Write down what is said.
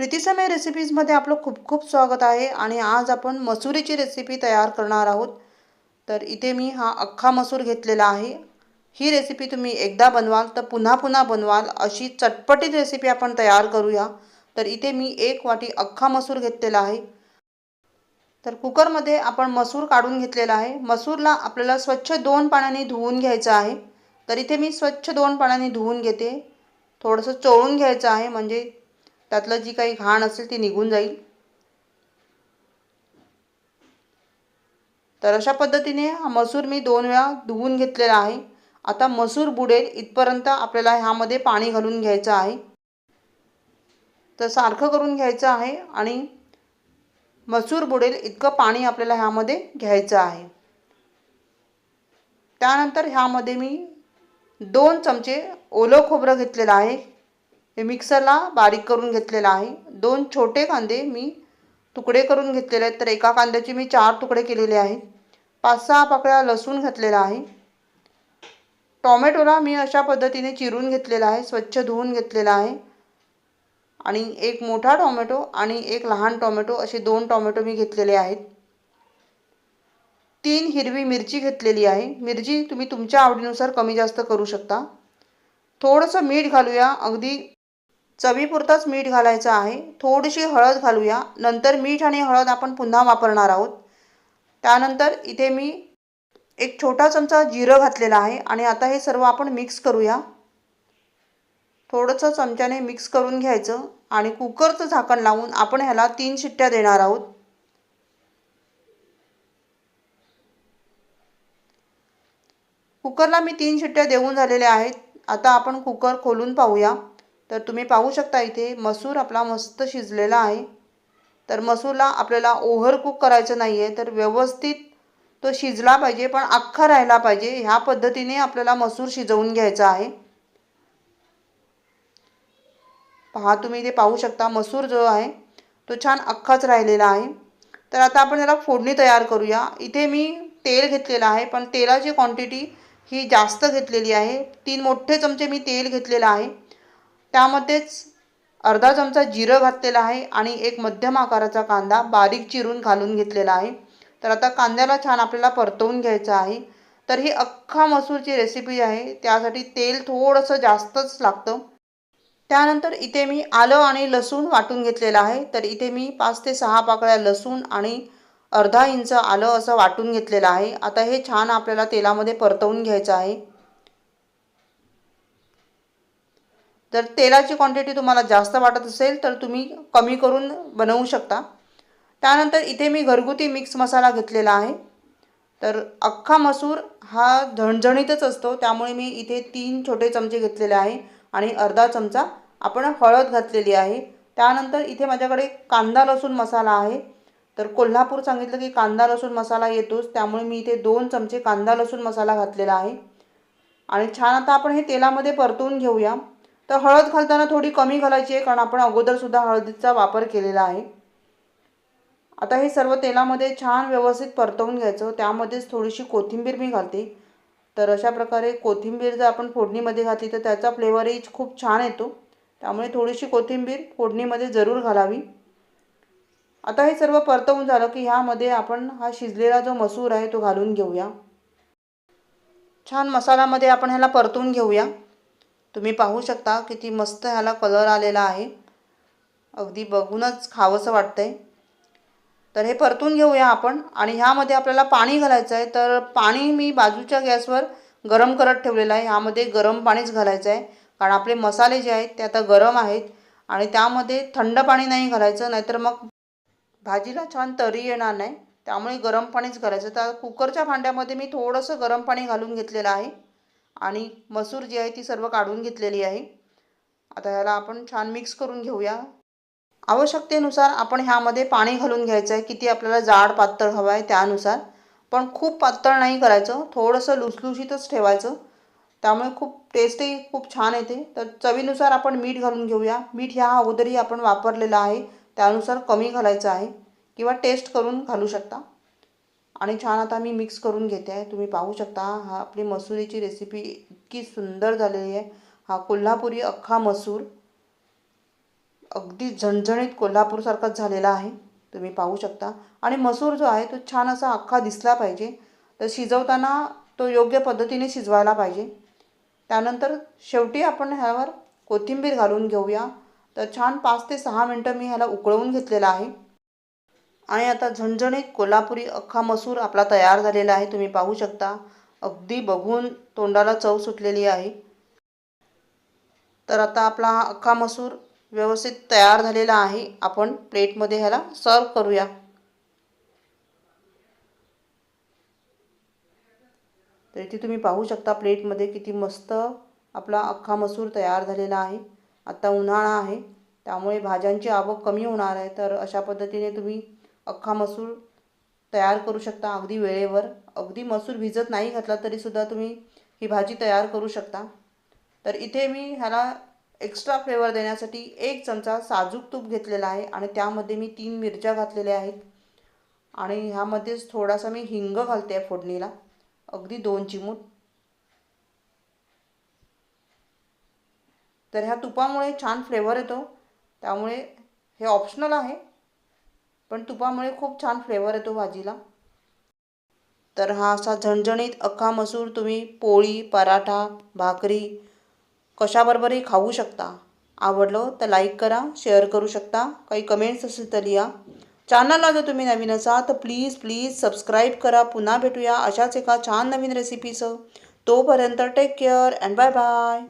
प्रीतीसमय रेसिपीजमध्ये आपलं खूप खूप स्वागत आहे आणि आज आपण मसुरीची रेसिपी तयार करणार आहोत. तर इथे मी हा अख्खा मसूर घेतलेला आहे. ही रेसिपी तुम्ही एकदा बनवाल तर पुन्हा पुन्हा बनवाल. अशी चटपटीत रेसिपी आपण तयार करूया. तर इथे मी एक वाटी अख्खा मसूर घेतलेला आहे. तर कुकरमध्ये आपण मसूर काढून घेतलेला आहे. मसूरला आपल्याला स्वच्छ दोन पाण्याने धुवून घ्यायचं आहे. तर इथे मी स्वच्छ दोन पाण्याने धुवून घेते. थोडंसं चोळून घ्यायचं आहे. म्हणजे त्यातलं जी काही घाण असेल ती निघून जाईल. तर अशा पद्धतीने हा मसूर मी दोन वेळा धुवून घेतलेला आहे. आता मसूर बुडेल इथपर्यंत आपल्याला ह्यामध्ये पाणी घालून घ्यायचं आहे. तर सारखं करून घ्यायचं आहे आणि मसूर बुडेल इतकं पाणी आपल्याला ह्यामध्ये घ्यायचं आहे. त्यानंतर ह्यामध्ये मी दोन चमचे ओलं खोबरं घेतलेलं आहे. हे मिक्सरला बारीक करून घेतलेलं आहे. दोन छोटे कांदे मी तुकडे करून घेतलेले आहेत. तर एका कांद्याचे मी चार तुकडे केलेले आहेत. पाच सहा पाकळ्या लसूण घातलेला आहे. टॉमॅटोला मी अशा पद्धतीने चिरून घेतलेला आहे. स्वच्छ धुवून घेतलेला आहे. आणि एक मोठा टॉमॅटो आणि एक लहान टॉमॅटो असे दोन टॉमॅटो मी घेतलेले आहेत. तीन हिरवी मिरची घेतलेली आहे. मिरची तुम्ही तुमच्या आवडीनुसार कमी जास्त करू शकता. थोडंसं मीठ घालूया. अगदी चवीपुरताच मीठ घालायचं आहे. थोडीशी हळद घालूया. नंतर मीठ आणि हळद आपण पुन्हा वापरणार आहोत. त्यानंतर इथे मी एक छोटा चमचा जिरं घातलेला आहे आणि आता हे सर्व आपण मिक्स करूया. थोडंसं चमच्याने मिक्स करून घ्यायचं आणि कुकरचं झाकण लावून आपण ह्याला तीन शिट्ट्या देणार आहोत. कुकरला मी तीन शिट्ट्या देऊन झालेल्या आहेत. आता आपण कुकर खोलून पाहूया. तर तुम्ही पाहू शकता इथे मसूर आपला मस्त शिजलेला आहे. तर मसूरला आपल्याला ओव्हरकुक करायचं नाही आहे तर व्यवस्थित तो शिजला पाहिजे पण अख्खा राहिला पाहिजे. ह्या पद्धतीने आपल्याला मसूर शिजवून घ्यायचा आहे. पहा तुम्ही इथे पाहू शकता मसूर जो आहे तो छान अख्खाच राहिलेला आहे. तर आता आपण याला फोडणी तयार करूया. इथे मी तेल घेतलेलं आहे पण तेलाची क्वांटिटी ही जास्त घेतलेली आहे. तीन मोठे चमचे मी तेल घेतलेलं आहे. त्यामध्येच अर्धा चमचा जिरं घातलेलं आहे आणि एक मध्यम आकाराचा कांदा बारीक चिरून घालून घेतलेला आहे. तर आता कांद्याला छान आपल्याला परतवून घ्यायचं आहे. तर ही अख्खा मसूरची रेसिपी आहे. त्यासाठी तेल थोडंसं जास्तच लागतं. त्यानंतर इथे मी आलं आणि लसूण वाटून घेतलेलं आहे. तर इथे मी पाच ते सहा पाकळ्या लसूण आणि अर्धा इंच आलं असं वाटून घेतलेलं आहे. आता हे छान आपल्याला तेलामध्ये परतवून घ्यायचं आहे. जर तेलाची क्वांटिटी तुम्हाला जास्त वाटत असेल तर तुम्ही कमी करून बनवू शकता. त्यानंतर इथे मी घरगुती मिक्स मसाला घेतलेला आहे. तर अख्खा मसूर हा झणझणीतच असतो त्यामुळे मी इथे तीन छोटे चमचे घेतलेले आहे आणि अर्धा चमचा आपण हळद घातलेली आहे. त्यानंतर इथे माझ्याकडे कांदा लसूण मसाला आहे. तर कोल्हापूर सांगितलं की कांदा लसूण मसाला येतोच त्यामुळे मी इथे दोन चमचे कांदा लसूण मसाला घातलेला आहे. आणि छान आता आपण हे तेलामध्ये परतवून घेऊया. तर हळद घालताना थोडी कमी घालायची आहे कारण आपण अगोदरसुद्धा हळदीचा वापर केलेला आहे. आता हे सर्व तेलामध्ये छान व्यवस्थित परतवून घ्यायचं. त्यामध्येच थोडीशी कोथिंबीर मी घालते. तर अशा प्रकारे कोथिंबीर जर आपण फोडणीमध्ये घातली तर त्याचा फ्लेवरही खूप छान येतो. त्यामुळे थोडीशी कोथिंबीर फोडणीमध्ये जरूर घालावी. आता हे सर्व परतवून झालं की ह्यामध्ये आपण हा शिजलेला जो मसूर आहे तो घालून घेऊया. छान मसाल्यामध्ये आपण ह्याला परतवून घेऊया. तुम्ही पाहू शकता किती मस्त ह्याला कलर आलेला आहे. अगदी बघूनच खावंसं वाटतंय. तर हे परतून घेऊया आपण. आणि ह्यामध्ये आपल्याला पाणी घालायचं आहे. तर पाणी मी बाजूच्या गॅसवर गरम करत ठेवलेलं आहे. ह्यामध्ये गरम पाणीच घालायचं आहे. कारण आपले मसाले जे आहेत ते आता गरम आहेत. आणि त्यामध्ये थंड पाणी नाही घालायचं. नाहीतर मग भाजीला छान तरी येणार नाही. त्यामुळे गरम पाणीच घालायचं. तर कुकरच्या भांड्यामध्ये मी थोडंसं गरम पाणी घालून घेतलेलं आहे. आणि मसूर जी आहे ती सर्व काढून घेतलेली आहे. आता ह्याला आपण छान मिक्स करून घेऊया. आवश्यकतेनुसार आपण ह्यामध्ये पाणी घालून घ्यायचं आहे. किती आपल्याला जाड पातळ हवं आहे त्यानुसार. पण खूप पातळ नाही करायचं. थोडंसं लुसलुशीतच ठेवायचं. त्यामुळे खूप टेस्टही खूप छान येते. तर चवीनुसार आपण मीठ घालून घेऊया. मीठ ह्या अगोदरही आपण वापरलेलं आहे. त्यानुसार कमी घालायचं आहे. किंवा टेस्ट करून घालू शकता. आणि छान आता मी मिक्स करून घेते. आहे तुम्ही पाहू शकता हा आपली मसुरीची रेसिपी इतकी सुंदर झालेली आहे. हा कोल्हापुरी अख्खा मसूर अगदी झणझणीत कोल्हापूरसारखाच झालेला आहे. तुम्ही पाहू शकता. आणि मसूर जो आहे तो छान असा अख्खा दिसला पाहिजे. तर शिजवताना तो योग्य पद्धतीने शिजवायला पाहिजे. त्यानंतर शेवटी आपण ह्यावर कोथिंबीर घालून घेऊया. तर छान पाच ते सहा मिनटं मी ह्याला उकळवून घेतलेला आहे. आणि आता झणझणीत कोल्हापुरी अख्खा मसूर आपला तयार झालेला आहे. तुम्ही पाहू शकता. अगदी बघून तोंडाला चव सुटलेली आहे. तर आता आपला हा अख्खा मसूर व्यवस्थित तयार झालेला आहे. आपण प्लेटमध्ये ह्याला सर्व करूया. तर इथे तुम्ही पाहू शकता प्लेटमध्ये किती मस्त आपला अख्खा मसूर तयार झालेला आहे. आता उन्हाळा आहे. त्यामुळे भाज्यांची आवक कमी होणार आहे. तर अशा पद्धतीने तुम्ही अख्खा मसूर तयार करू शकता. अगदी वेळेवर. अगदी मसूर भिजत नाही घातला तरीसुद्धा तुम्ही ही भाजी तयार करू शकता. तर इथे मी ह्याला एक्स्ट्रा फ्लेवर देण्यासाठी एक चमचा साजूक तूप घेतलेला आहे आणि त्यामध्ये मी तीन मिरच्या घातलेल्या आहेत. आणि ह्यामध्येच थोडासा मी हिंग घालते आहे फोडणीला. अगदी दोन चिमूट. तर ह्या तुपामुळे छान फ्लेवर येतो. त्यामुळे हे ऑप्शनल आहे. पण तुपामुळे खूप छान फ्लेवर येतो भाजीला. तर हा असा झणझणीत अख्खा मसूर तुम्ही पोळी पराठा भाकरी कशाबरोबरही खाऊ शकता. आवडलं तर लाईक करा शेअर करू शकता. काही कमेंट्स असतील तर लिहा. चॅनलला जर तुम्ही नवीन असाल तर प्लीज प्लीज सबस्क्राईब करा. पुन्हा भेटूया अशाच एका छान नवीन रेसिपीचं तोपर्यंत take care and bye bye